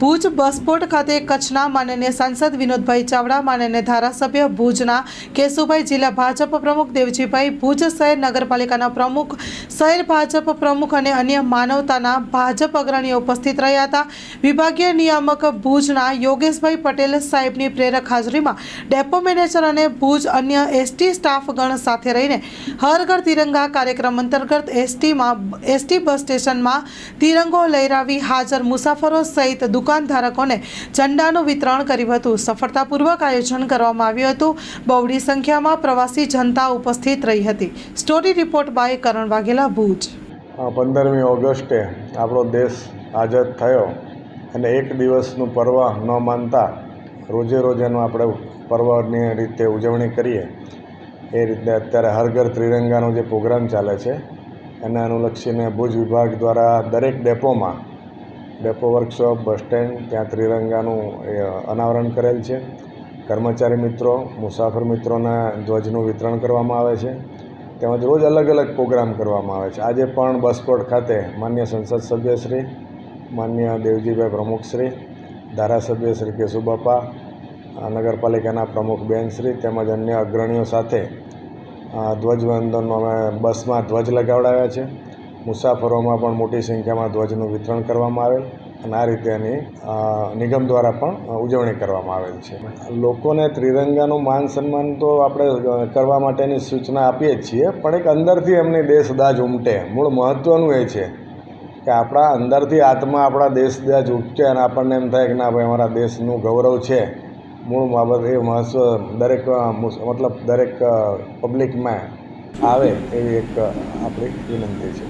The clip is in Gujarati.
ભુજ બસપોર્ટ ખાતે કચ્છના માનનીય સાંસદ વિનોદભાઈ ચાવડા, માનનીય ધારાસભ્ય ભુજના કેશુભાઈ જિલ્લા ભાજપ પ્રમુખ દેવજીભાઈ ભુજ શહેર નગરપાલિકાના પ્રમુખ, શહેર ભાજપ પ્રમુખ અને અન્ય માનવતાના ભાજપ અગ્રણીઓ ઉપસ્થિત રહ્યા હતા. વિભાગીય નિયામક ભુજના યોગેશભાઈ પટેલ સાહેબની પ્રેરક હાજરીમાં ડેપો મેનેજર અને ભુજ અન્ય એસટી સ્ટાફગણ સાથે રહીને હર તિરંગા કાર્યક્રમ અંતર્ગત એસટીમાં, એસટી બસ સ્ટેશનમાં તિરંગો લહેરાવી હાજર મુસાફરો સહિત દુકાનધારકોને ઝંડાનું વિતરણ કર્યું હતું. સફળતાપૂર્વક આયોજન કરવામાં આવ્યું હતું. બહોળી સંખ્યામાં પ્રવાસી જનતા ઉપસ્થિત રહી હતી. Story report by Karan Vaghela, Bhuj. પંદરમી ઓગસ્ટે આપણો દેશ આઝાદ થયો અને એક દિવસનું પર્વ ન માનતા રોજે રોજ એનું આપણે પર્વની રીતે ઉજવણી કરીએ. એ રીતે અત્યારે હર ઘર ત્રિરંગાનો જે પ્રોગ્રામ ચાલે છે, એને અનુલક્ષીને ભુજ વિભાગ દ્વારા દરેક ડેપોમાં ડેપો વર્કશોપ, બસ સ્ટેન્ડ, ત્યાં ત્રિરંગાનું અનાવરણ કરેલ છે. કર્મચારી મિત્રો, મુસાફર મિત્રોના ધ્વજનું વિતરણ કરવામાં આવે છે. તેમજ રોજ અલગ અલગ પ્રોગ્રામ કરવામાં આવે છે. આજે પણ બસકોટ ખાતે માન્ય સંસદ સભ્યશ્રી, માન્ય દેવજીભાઈ પ્રમુખશ્રી, ધારાસભ્ય શ્રી કેશુબાપા, નગરપાલિકાના પ્રમુખ બેનશ્રી તેમજ અન્ય અગ્રણીઓ સાથે ધ્વજવંદનનો અમે બસમાં ધ્વજ લગાવડાવ્યા છે. મુસાફરોમાં પણ મોટી સંખ્યામાં ધ્વજનું વિતરણ કરવામાં આવેલ અને આ રીતે એની નિગમ દ્વારા પણ ઉજવણી કરવામાં આવેલ છે. લોકોને ત્રિરંગાનું માન સન્માન તો આપણે કરવા માટેની સૂચના આપીએ જ છીએ, પણ એક અંદરથી એમની દેશદાજ ઉમટે. મૂળ મહત્ત્વનું એ છે કે આપણા અંદરથી આત્મા આપણા દેશદાજ ઉમટે અને આપણને એમ થાય કે ના ભાઈ, અમારા દેશનું ગૌરવ છે. મૂળ બાબત એ મહત્ત્વ દરેક મતલબ દરેક પબ્લિકમાં આવે એવી એક આપણી વિનંતી છે.